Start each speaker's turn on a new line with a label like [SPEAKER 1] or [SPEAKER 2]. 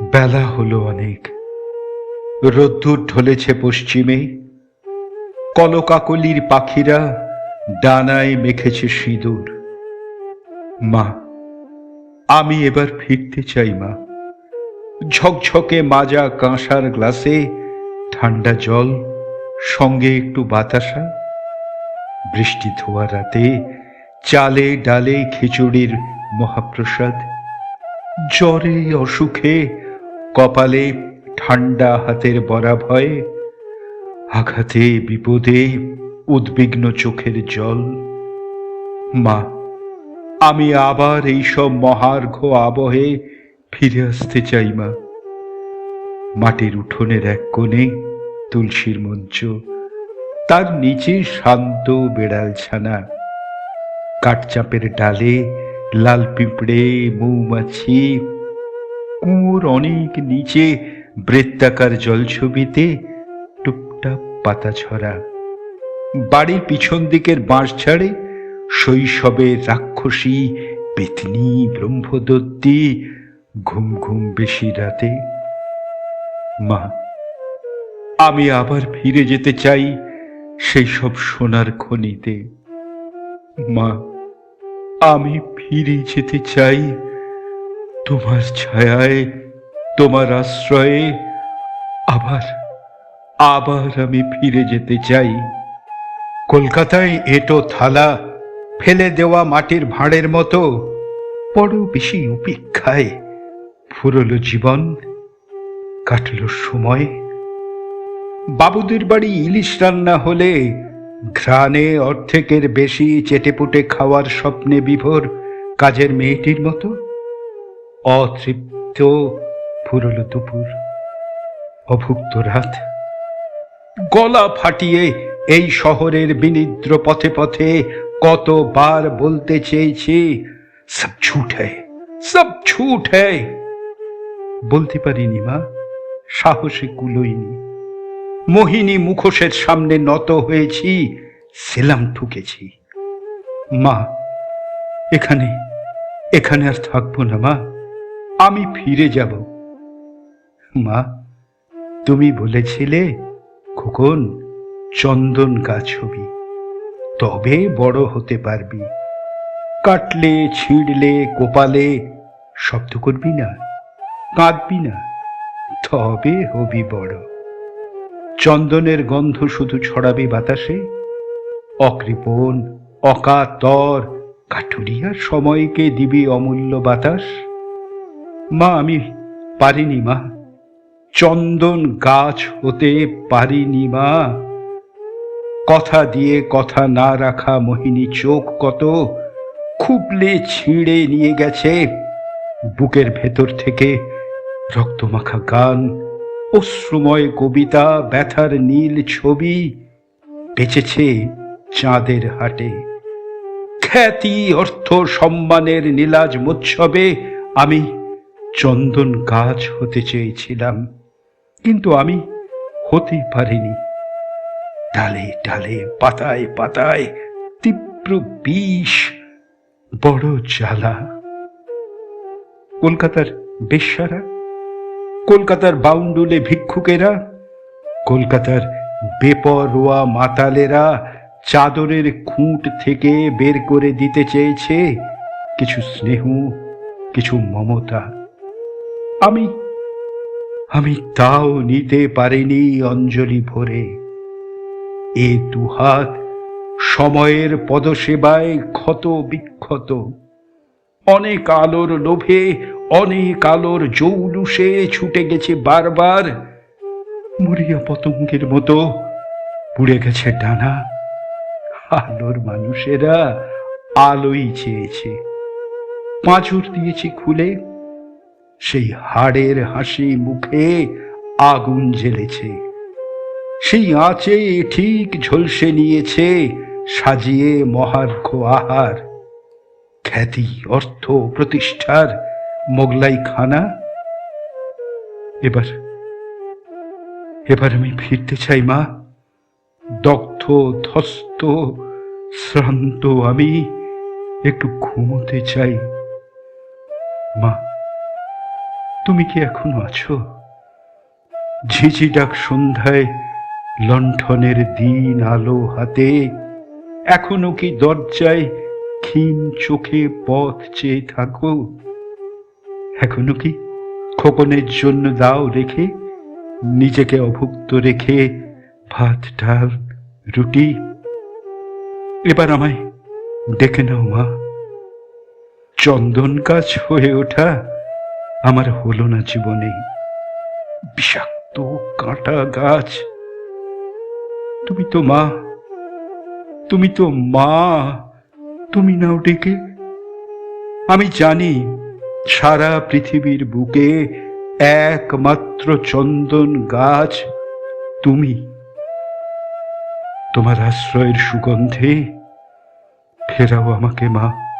[SPEAKER 1] বেলা হলো অনেক। রোদ্দুর ঢলেছে পশ্চিমে। কলকাকলির পাখিরা ডানায় মেখেছে সিঁদুর। মা, আমি এবার ফিরতে চাই, মা। ঝকঝকে মাজা কাঁসার গ্লাসে ঠান্ডা জল, সঙ্গে একটু বাতাসা। বৃষ্টি ধোয়া রাতে চালে ডালে খিচুড়ির মহাপ্রসাদ। জ্বরে অসুখে কপালে ঠান্ডা হাতের বরা ভয়ে, আঘাতে, বিপদে, উদ্বিগ্ন চোখের জল। মা, আমি আবার এইসব মহার্ঘ আবহে ফিরে আসতে চাই, মা। মাটির উঠোনের এক কোণে তুলসীর মঞ্চ, তার নিচে শান্ত বেড়াল ছানা। কাঠচাপের ডালে লাল পিঁপড়ে, মৌমাছি কুয়োর অনেক নিচে বৃত্তাকার জলছবিতে টুপটাপ পাতা ছড়া। বাড়ির পিছন দিকের বাঁশ ছাড়ে শৈশবের রাক্ষসী পেতনি ব্রহ্মদত্তি ঘুম ঘুম বেশি রাতে। মা, আমি আবার ফিরে যেতে চাই সেই সব সোনার খনিতে। মা, আমি ফিরে যেতে চাই তোমার ছায়ায়, তোমার আশ্রয়ে আবার আবার আমি ফিরে যেতে চাই। কলকাতায় এটো থালা, ফেলে দেওয়া মাটির ভাঁড়ের মতো, বড় বেশি উপেক্ষায় ফুরলো জীবন, কাটলো সময়। বাবুদের বাড়ি ইলিশ রান্না হলে ঘ্রাণে অর্ধেকের বেশি চেটেপুটে খাওয়ার স্বপ্নে বিভোর কাজের মেয়েটির মতো। অতৃপ্ত ফুরলো দুপুর, অভুক্ত রাত। গলা ফাটিয়ে এই শহরের বিনিদ্র পথে পথে কতবার বলতে চেয়েছি, সব ঝুট হ্যায় সব ঝুট হ্যায় বলতে পারিনি মা, সাহসে কুলোইনি। মোহিনী মুখোশের সামনে নত হয়েছি, সেলাম ঠুকেছি। মা, এখানে এখানে আর থাকব না মা। আমি ফিরে যাব। মা, তুমি বলেছিলে, খোকন, চন্দন গাছ হবি, তবে বড় হতে পারবি। কাটলে, ছিঁড়লে, কোপালে, শব্দ করবি না, কাঁদবি না, তবে হবি বড়। চন্দনের গন্ধ শুধু ছড়াবে বাতাসে, অকৃপণ, অকাতর কাঠুরিয়ার সময়কে দিবি অমূল্য বাতাস। মা, আমি পারিনি মা। চন্দন গাছ হতে পারিনি মা। কথা দিয়ে কথা না রাখা মোহিনী চোখ কত খুবলে ছিঁড়ে নিয়ে গেছে। বুকের ভেতর থেকে রক্তমাখা গান, অশ্রুময় কবিতা, ব্যথার নীল ছবি বেঁচেছে চাঁদের হাটে। খ্যাতি, অর্থ, সম্মানের নীলাজ মোৎসবে আমি চন্দন গাছ হতে চেয়েছিলাম, কিন্তু আমি হতেই পারিনি। ডালে ডালে, পাতায় পাতায়, তীব্র বিষ, বড় জ্বালা। কলকাতার বেশ্যারা, কলকাতার বাউন্ডুলে ভিক্ষুকেরা, কলকাতার বেপরোয়া মাতালেরা চাদরের খুঁট থেকে বের করে দিতে চেয়েছে কিছু স্নেহ, কিছু মমতা। আমি আমি তাও নিতে পারিনি অঞ্জলি ভরে। এ দুহাত সময়ের পদসেবায় ক্ষত বিক্ষত। অনেক আলোর লোভে, অনেক আলোর জৌলুসে ছুটে গেছে বারবার। মরিয়া পতঙ্গের মতো পুড়ে গেছে ডানা। আলোর মানুষেরা আলোই চেয়েছে। পাঁচর দিয়েছি খুলে। সেই হাড়ের হাসি মুখে আগুন জ্বেলেছে। সেই আঁচে ঠিক ঝলসে নিয়েছে সাজিয়ে মহার্ঘ আহার। খ্যাতি, অর্থ, প্রতিষ্ঠার মোগলাই খানা এবার এবার আমি ফিরতে চাই, মা। দগ্ধ ধস্ত শ্রান্ত আমি একটু ঘুমোতে চাই। মা তুমি কি এখনও আছো? ঝিঝি ডাক সন্ধ্যায় লণ্ঠনের দিন আলো হাতে, এখনও কি দরজায় ক্ষীণ চোখে পথ চেয়ে থাকো? এখনও কি খোকনের জন্য দাও রেখে, নিজেকে অভুক্ত রেখে ভাত, ডাল, রুটি? এবার আমায় ডেকে নাও মা। চন্দন গাছ হয়ে ওঠা আমার হলো না জীবনে। বিষাক্ত কাঁটা গাছ। তুমি তো মা। তুমি তো মা। তুমি নাও ডেকে। আমি জানি সারা পৃথিবীর বুকে একমাত্র চন্দন গাছ তুমি। তোমার আশ্রয়ের সুগন্ধে ফেরাও আমাকে মা।